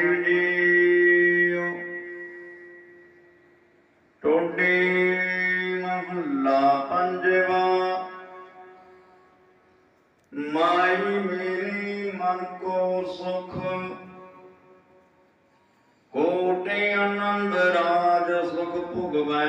ਸਾਹਿਬ JIO ਟੋਡੇ ਮਹੱਲਾ ਪੰਜਵਾ। ਮਾਈ ਮੇਰੀ ਮਨ ਕੋ ਸੁਖ। ਕੋਟੇ ਆਨੰਦ ਰਾਜ ਸੁਖ ਭੁਗਵੈ।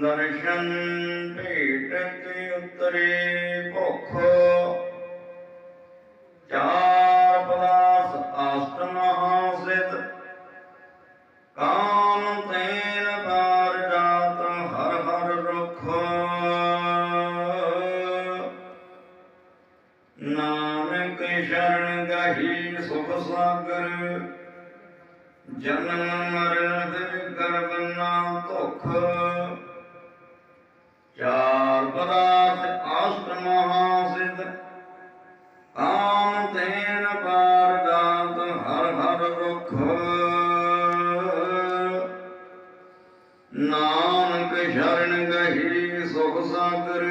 ਦਰਸ਼ਨ ਭੇਟ ਤੇ ਉਤਰੇ। ਭੁਖ ਚਾਰ ਪਦਾਸ ਆਸਤ ਮਹਾਸਿਤ ਕਾਮ ਤੈਨ ਪਾਰ ਜਾਤ ਹਰ ਹਰ ਰੁਖ। ਨਾਨਕ ਸ਼ਰਨ ਗਹੀ ਸੁਖ ਸਾਗਰ। ਜਨਮ ਮਰਨ ਦਿਨ ਗਰਬ ਨਾ ਧੁਖ। ਹਰ ਨਾਨਕ ਸ਼ਰਨ ਗਹੀ ਸੁਖ ਸਾਗਰ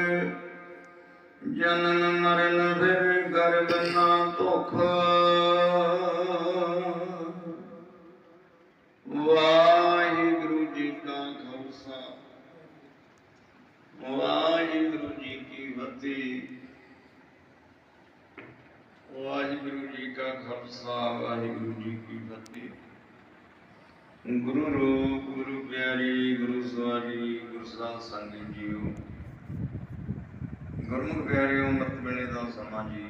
ਜਨਮ ਮਰਨ ਫਿਰ ਗਰਬ ਨਾ ਧੁਖ। ਵਾਹਿਗੁਰੂ ਜੀ ਕਾ ਖਾਲਸਾ, ਵਾਹਿਗੁਰੂ ਜੀ ਕੀ ਫਤਿਹ। ਵਾਹਿਗੁਰੂ ਜੀ ਕਾ ਖਾਲਸਾ ਵਾਹਿਗੁਰੂ ਜੀ ਕੀ ਫਤਿਹ। ਗੁਰੂ ਰੂਪ, ਗੁਰੂ ਪਿਆਰੀ, ਗੁਰੂ ਸਵਾਰੀ, ਗੁਰੂ ਸਾਧ ਸੰਗਤ ਜੀਓ। ਗੁਰਮੁਖ ਪਿਆਰਿਓ, ਮਤ ਬਿਨੇ ਦਾ ਸਮਾਂ ਜੀ।